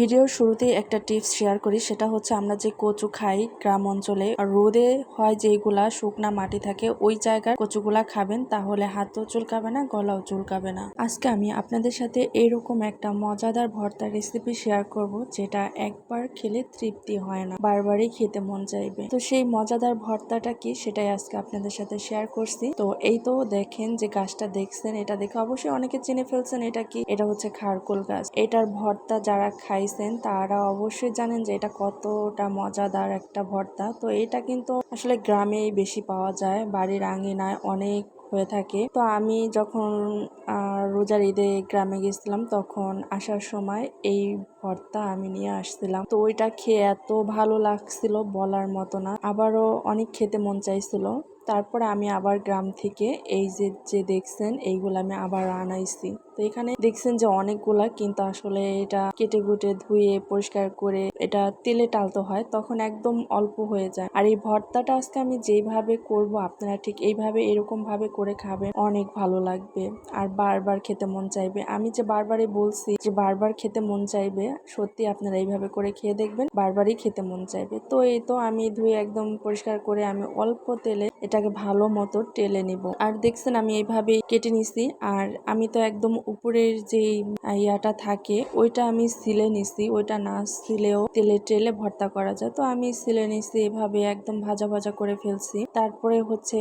ভিডিওর শুরুতেই একটা টিপস শেয়ার করি, সেটা হচ্ছে আমরা যে কচু খাই গ্রাম অঞ্চলে রোদে হয় যেগুলা শুকনা মাটি থাকে, ওই জায়গার কচুগুলা খাবেন, তাহলে হাতও চুলকাবে না, গলাও চুলকাবে না। আজকে আমি আপনাদের সাথে এরকম একটা মজাদার ভর্তা রেসিপি শেয়ার করব, যেটা একবার খেলে তৃপ্তি হয় না, বারবারই খেতে মন চাইবে। তো সেই মজাদার ভর্তাটা কি, সেটাই আজকে আপনাদের সাথে শেয়ার করছি। তো এই তো দেখেন যে গাছটা দেখছেন, এটা দেখে অবশ্যই অনেকে চিনে ফেলছেন এটা কি, এটা হচ্ছে খারকুল গাছ। এটার ভর্তা যারা খাইছেন তারা অবশ্যই জানেন যে এটা কতটা মজাদার একটা ভর্তা। তো এটা কিন্তু আসলে গ্রামেই বেশি পাওয়া যায়, বাড়ির আঙিনায় অনেক হয়ে থাকে। তো আমি যখন রোজার ঈদে গ্রামে গেছিলাম, তখন আসার সময় এই ভর্তা আমি নিয়ে আসছিলাম। তো ওইটা খেয়ে এত ভালো লাগছিল বলার মতো না, আবারও অনেক খেতে মন চাইছিল। তারপরে আমি আবার গ্রাম থেকে এই যে যে দেখছেন, এইগুলো আমি আবার আনাইছি। তো এখানে দেখছেন যে অনেকগুলা কিন্তু আসলে এটা কেটে কুটে ধুয়ে পরিষ্কার করে এটা তেলে টালতে হয়, তখন একদম অল্প হয়ে যায়। আর এই ভর্তাটা আজকে আমি যেইভাবে করব, আপনারা ঠিক এইভাবে এরকম ভাবে করে খাবেন, অনেক ভালো লাগবে। আর বারবার খেতে মন চাইবে। আমি যে বারবারই বলছি যে বারবার খেতে মন চাইবে, সত্যি আপনারা এইভাবে করে খেয়ে দেখবেন, বারবারই খেতে মন চাইবে। তো এই তো আমি ধুয়ে একদম পরিষ্কার করে আমি অল্প তেলে এটাকে ভালো মতো টেলে নিব। আর দেখছেন আমি এইভাবে কেটে নিছি, আর আমি তো একদম উপরের যে ইয়াটা থাকে, ওইটা আমি সিলে নিছি। ওইটা না সিলেও তেলে টেলে ভর্তা করা যায়। তো আমি সিলে নিছি, এভাবে একদম ভাজা ভাজা করে ফেলছি। তারপরে হচ্ছে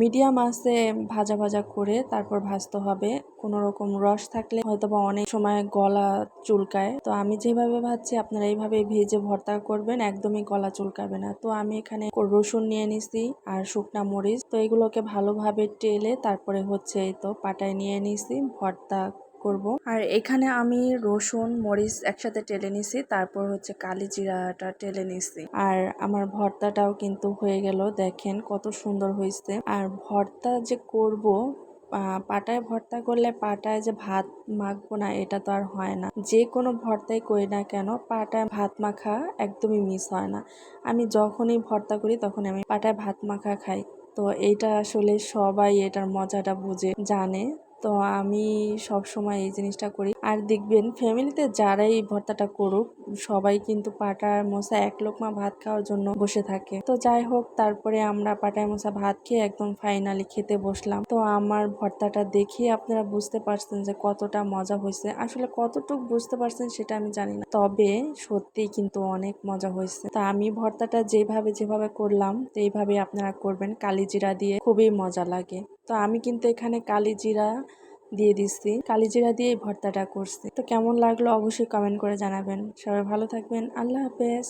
মিডিয়াম আছে ভাজা ভাজা করে তারপর ভাজতে হবে। কোনো রকম রস থাকলে হয়তো বা অনেক সময় গলা চুলকায়। তো আমি যেভাবে ভাজছি, আপনারা এইভাবে ভেজে ভর্তা করবেন, একদমই গলা চুলকাবে না। তো আমি এখানে রসুন নিয়ে নিছি আর শুকনা মরিচ। তো এগুলোকে ভালোভাবে টেলে তারপরে হচ্ছে এই তো পাটায় নিয়ে নিছি, ভর্তা করব। আর এখানে আমি রসুন, মরিচ একসাথে টেলে নিছি, তারপর হচ্ছে কালি জিরাটা টেলে নিছি। আর আমার ভর্তাটাও কিন্তু হয়ে গেল, দেখেন কত সুন্দর হয়েছে। আর ভর্তা যে করব পাটায় ভর্তা করলে পাটায় যে ভাত মাখবো না, এটা তো আর হয় না। যে কোনো ভর্তাই করি না কেন, পাটায় ভাত মাখা একদমই মিস হয় না। আমি যখনই ভর্তা করি, তখন আমি পাটায় ভাত মাখা খাই। তো এইটা আসলে সবাই এটার মজাটা বুঝে, জানে। তো আমি সব সময় এই জিনিসটা করি। আর দেখবেন ফ্যামিলিতে যারাই এই ভর্তাটা করুক, সবাই কিন্তু পাটার মশা এক লোকমা ভাত খাওয়ার জন্য বসে থাকে। তো যাই হোক, তারপরে আমরা পাটায় মশা ভাত খেয়ে একদম ফাইনালি খেতে বসলাম। তো আমার ভর্তাটা দেখে আপনারা বুঝতে পারছেন যে কতটা মজা হয়েছে। আসলে কতটুকু বুঝতে পারছেন সেটা আমি জানি না। তবে সত্যি কিন্তু অনেক মজা হয়েছে। তা আমি ভর্তাটা যেভাবে যেভাবে করলাম তো এইভাবে আপনারা করবেন। কালি জিরা দিয়ে খুবই মজা লাগে। তো আমি কিন্তু এখানে কালি জিরা দিয়ে দিচ্ছি। কালিজিরা দিয়ে ভর্তাটা করছি। তো কেমন লাগল অবশ্যই কমেন্ট করে জানাবেন। সবাই ভালো থাকবেন। আল্লাহ হাফেজ।